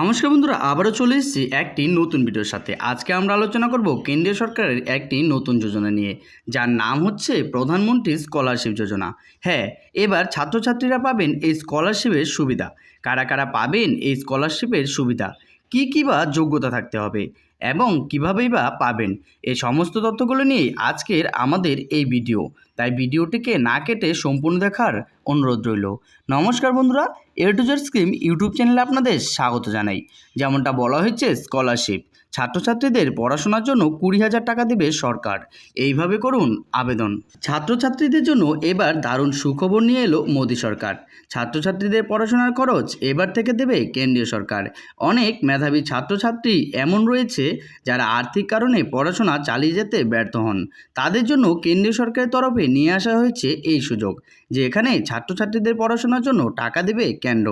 নমস্কার বন্ধুরা, আবারও চলে এসেছি একটি নতুন ভিডিওর সাথে। আজকে আমরা আলোচনা করব কেন্দ্রীয় সরকারের একটি নতুন যোজনা নিয়ে, যার নাম হচ্ছে প্রধানমন্ত্রী স্কলারশিপ যোজনা। হ্যাঁ এবার ছাত্রছাত্রীরা পাবেন এই স্কলারশিপের সুবিধা। কারা কারা পাবেন এই স্কলারশিপের সুবিধা? কী কী বা যোগ্যতা থাকতে হবে? এবং কীভাবেই বা পাবেন এই সমস্ত তথ্যগুলো নিয়ে আজকের আমাদের এই ভিডিও। তাই ভিডিওটিকে না কেটে সম্পূর্ণ দেখার অনুরোধ রইল। নমস্কার বন্ধুরা A to Z scheme YouTube চ্যানেলে আপনাদের স্বাগত জানাই। যেমনটা বলা হয়েছে স্কলারশিপ ছাত্রছাত্রীদের পড়াশোনার জন্য কুড়ি হাজার টাকা দেবে সরকার। এইভাবে করুন আবেদন। ছাত্রছাত্রীদের জন্য এবার দারুণ সুখবর নিয়ে এলো মোদী সরকার। ছাত্রছাত্রীদের পড়াশোনার খরচ এবার থেকে দেবে কেন্দ্রীয় সরকার। অনেক মেধাবী ছাত্রছাত্রী এমন রয়েছে যারা আর্থিক কারণে পড়াশোনা চালিয়ে যেতে ব্যর্থ হন। তাদের জন্য কেন্দ্রীয় সরকারের তরফে নিয়ে আসা হয়েছে এই সুযোগ, যে এখানে ছাত্রছাত্রীদের পড়াশোনার জন্য টাকা দেবে কেন্দ্র।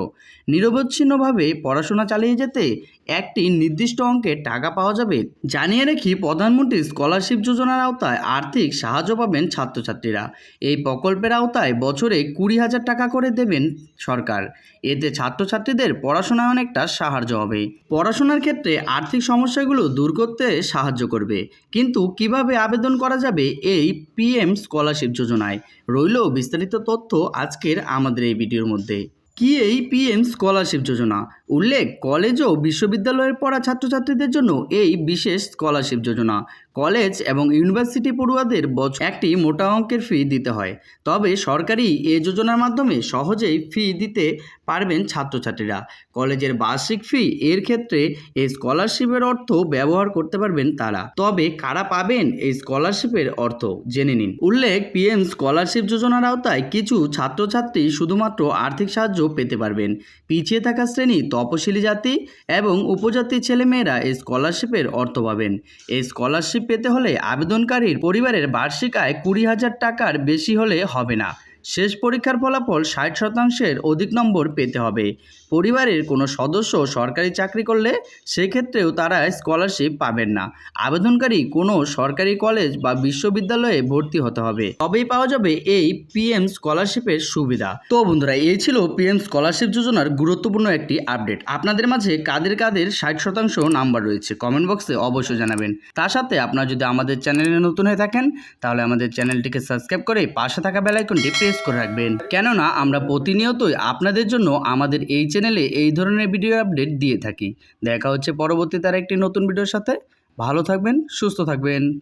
নিরবচ্ছিন্নভাবে পড়াশোনা চালিয়ে যেতে একটি নির্দিষ্ট অঙ্কের টাকা পাওয়া যাবে। জানিয়ে রাখি, প্রধানমন্ত্রী স্কলারশিপ যোজনার আওতায় আর্থিক সাহায্য পাবেন ছাত্রছাত্রীরা। এই প্রকল্পের আওতায় বছরে কুড়ি হাজার টাকা করে দেবেন সরকার। এতে ছাত্রছাত্রীদের পড়াশোনায় অনেকটা সাহায্য হবে। পড়াশোনার ক্ষেত্রে আর্থিক সমস্যাগুলো দূর করতে সাহায্য করবে। কিন্তু কীভাবে আবেদন করা যাবে এই পিএম স্কলারশিপ যোজনায়? রইল বিস্তারিত তথ্য আজকের আমাদের এই ভিডিওর মধ্যে। কি এই পিএম স্কলারশিপ যোজনা? উল্লেখ, কলেজ ও বিশ্ববিদ্যালয়ের পড়া ছাত্রছাত্রীদের জন্য এই বিশেষ স্কলারশিপ যোজনা। কলেজ এবং ইউনিভার্সিটি পড়ুয়াদের বছর একটি মোটা অঙ্কের ফি দিতে হয়। তবে সরকারি এ যোজনার মাধ্যমে সহজেই ফি দিতে পারবেন ছাত্রছাত্রীরা। কলেজের বার্ষিক ফি এর ক্ষেত্রে এই স্কলারশিপের অর্থ ব্যবহার করতে পারবেন তারা। তবে কারা পাবেন এই স্কলারশিপের অর্থ জেনে নিন। উল্লেখ, পিএম স্কলারশিপ যোজনার আওতায় কিছু ছাত্রছাত্রী শুধুমাত্র আর্থিক সাহায্য পেতে পারবেন। পিছিয়ে থাকা শ্রেণি তপশিলি জাতি এবং উপজাতি ছেলেমেয়েরা এই স্কলারশিপের অর্থ পাবেন। এই স্কলারশিপ পেতে হলে আবেদনকারীর পরিবারের বার্ষিক আয় কুড়ি হাজার টাকার বেশি হলে হবে না। শেষ পরীক্ষার ফলাফল ষাট শতাংশের অধিক নম্বর পেতে হবে। পরিবারের কোনো সদস্য সরকারি চাকরি করলে সেক্ষেত্রেও তারা স্কলারশিপ পাবেন না। আবেদনকারী কোনো সরকারি কলেজ বা বিশ্ববিদ্যালয়ে ভর্তি হতে হবে। তবেই পাওয়া যাবে এই পিএম স্কলারশিপের সুবিধা। তো বন্ধুরা, এই ছিল পিএম স্কলারশিপ যোজনার গুরুত্বপূর্ণ একটি আপডেট। আপনাদের মাঝে কাদের কাদের ষাট শতাংশ নাম্বার রয়েছে কমেন্ট বক্সে অবশ্যই জানাবেন। তার সাথে আপনারা যদি আমাদের চ্যানেলে নতুন হয়ে থাকেন, তাহলে আমাদের চ্যানেলটিকে সাবস্ক্রাইব করে পাশে থাকা বেলাইকনটি প্রেস করে রাখবেন। কেননা, আমরা প্রতিনিয়তই আপনাদের জন্য আমাদের এই চ্যানেলে এই ধরনের ভিডিও আপডেট দিয়ে থাকি। দেখা হচ্ছে পরবর্তী তার একটি নতুন ভিডিওর সাথে। ভালো থাকবেন, সুস্থ থাকবেন।